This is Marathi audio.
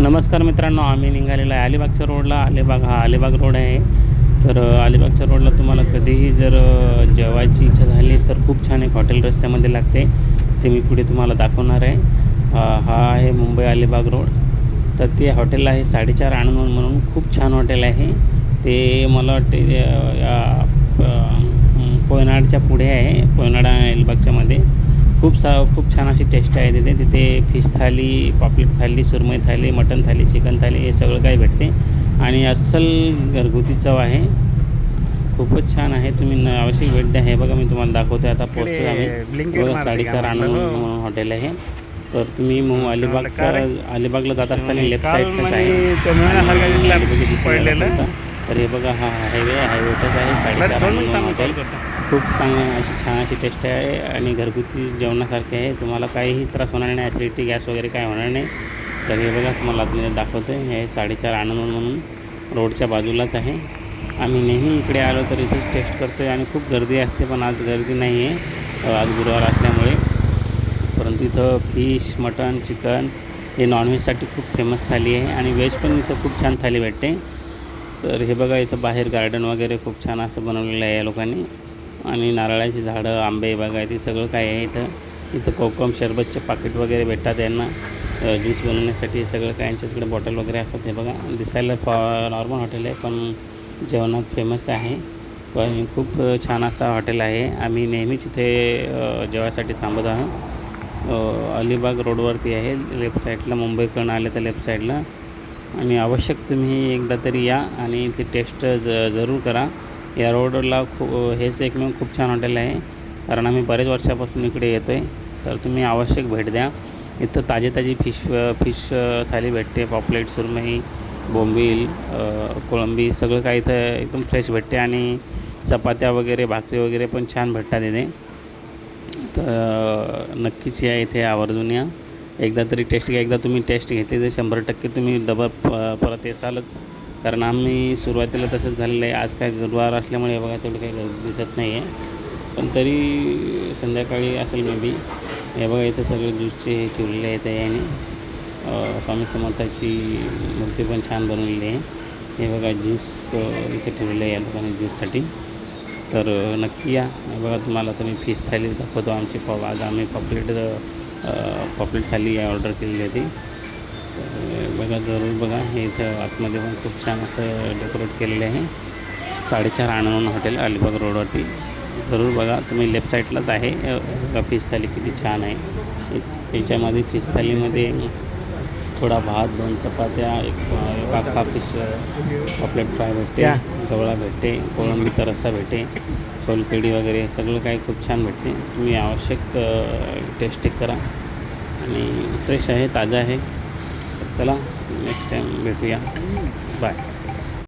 नमस्कार मित्रांनो आम्ही निघालेलो आहे अलिबागच्या रोडला. अलिबाग हा अलिबाग रोड आहे. तर अलिबागच्या रोडला तुम्हाला कधीही जर जेवायची इच्छा झाली तर खूप छान एक हॉटेल रस्त्यामध्ये लागते. ते मी पुढे तुम्हाला दाखवणार आहे. हा आहे मुंबई अलिबाग रोड. तर ते हॉटेल आहे साडेचार आनंद म्हणून खूप छान हॉटेल आहे. ते मला वाटते कोयनाडच्या या पोयनाडच्या पुढे आहे. कोयनाडा खूप सा खूप छान अशी टेस्ट आहे तिथे. तिथे फिश थाली पॉपलेट थाली सुरमई थाली मटन थाली चिकन थाली हे सगळं काही भेटते. आणि अस्सल घरगुती चव आहे. खूपच छान आहे. तुम्ही न आवश्यक भेट द्या. हे बघा मी तुम्हाला दाखवते आता पोहोचतो आम्ही. बघा साडेचार? आनंद. म्हणून हॉटेल आहे. तर तुम्ही काय? अलिबागला जात असताना लेफ्ट काल साईडलाच आहे. तर. हे बघा हा हायवे हायवेटच आहे. साडेचार आनंद हॉटेल. खूप चांगलं अशी छान अशी टेस्ट आहे आणि घरगुती जेवणासारखे आहे. तुम्हाला काहीही त्रास होणार नाही ॲसिडिटी गॅस वगैरे काय होणार नाही. तर हे बघा तुम्हाला आतमध्ये दाखवतो आहे हे साडेचार आनंद म्हणून रोडच्या बाजूलाच आहे. आम्ही नेहमी इकडे आलो तर इथेच टेस्ट करतो आहे आणि खूप गर्दी असते पण आज गर्दी नाही आहे. आज गुरुवार असल्यामुळे. परंतु इथं फिश मटन चिकन हे नॉनव्हेजसाठी खूप फेमस थाली आहे आणि व्हेज पण इथं खूप छान थाली भेटते. तर हे बघा इथं बाहेर गार्डन वगैरे खूप छान असं बनवलेलं आहे या लोकांनी. आणि नारळाची झाडं आंबे बागायती ते सगळं काय आहे इथं. इथं कोकम शरबतचे पाकिट वगैरे भेटतात यांना. ज्यूस बनवण्यासाठी सगळं काय यांच्या तिकडे बॉटल वगैरे असतात हे बघा. दिसायला फॉ नॉर्मल हॉटेल आहे पण जेवणात फेमस आहे. पण खूप छान असा हॉटेल आहे. आम्ही नेहमीच इथे जेवायसाठी थांबत आहोत अलिबाग रोडवरती आहे लेफ्ट साईडला मुंबईकडून आले तर लेफ्ट साईडला. आणि आवश्यक तुम्ही एकदा तरी या आणि इथे टेस्ट ज जरूर करा. या रोडला खूप हेच एकमेव खूप छान हॉटेल आहे. कारण आम्ही बरेच वर्षापासून इकडे येतो आहे तर तुम्ही आवश्यक भेट द्या. इथं ताजी ताजी फिश फिश थाली भेटते पॉपलेट सुरमई बोंबील कोळंबी सगळं काही इथं एकदम फ्रेश भेटते. आणि चपात्या वगैरे भाकरी वगैरे पण छान भेटतात इथे. तर नक्कीच या इथे आवर्जून या. एकदा तरी टेस्ट घ्या. एकदा तुम्ही टेस्ट घेतली तर शंभर टक्के तुम्ही डबल प- परत येसालच. कारण आम्ही सुरुवातीला तसंच झालेलं आहे. आज काय गुरुवार असल्यामुळे बघा तेवढं काही गर्दी दिसत नाही आहे. पण तरी संध्याकाळी असेल मे बी हे बघा इथं सगळे ज्यूसचे हे ठेवलेले आहेत याने. स्वामी समर्थाची मूर्ती पण छान बनवलेली आहे. हे बघा ज्यूस इथे ठेवलेलं आहे या लोकांनी ज्यूससाठी. तर नक्की या. हे बघा तुम्हाला तर मी फिश थाली दाखवतो आमची. पॉ आज आम्ही पॉपलेट पॉपलेट थाली ऑर्डर केलेली होती. बघा जरूर बघा. हे इथं आतमध्ये पण खूप छान असं डेकोरेट केलेलं आहे. साडेचार आनंद हॉटेल अलिबाग रोडवरती. जरूर बघा तुम्ही लेफ्ट साईडलाच आहे. अ, फिश थाली किती छान आहे. याच- याच्यामध्ये फिश थालीमध्ये थोडा भात दोन चपात्या एक अख्खा फिश पॉपलेट फ्राय भेटते. जवळा भेटते. कोळंबीचा रस्सा भेटते. सोलकढी वगैरे सगळं काही खूप छान भेटते. तुम्ही आवश्यक टेस्ट करा. आणि फ्रेश आहे ताजं आहे. चला नेक्स्ट टाईम भेटूया. बाय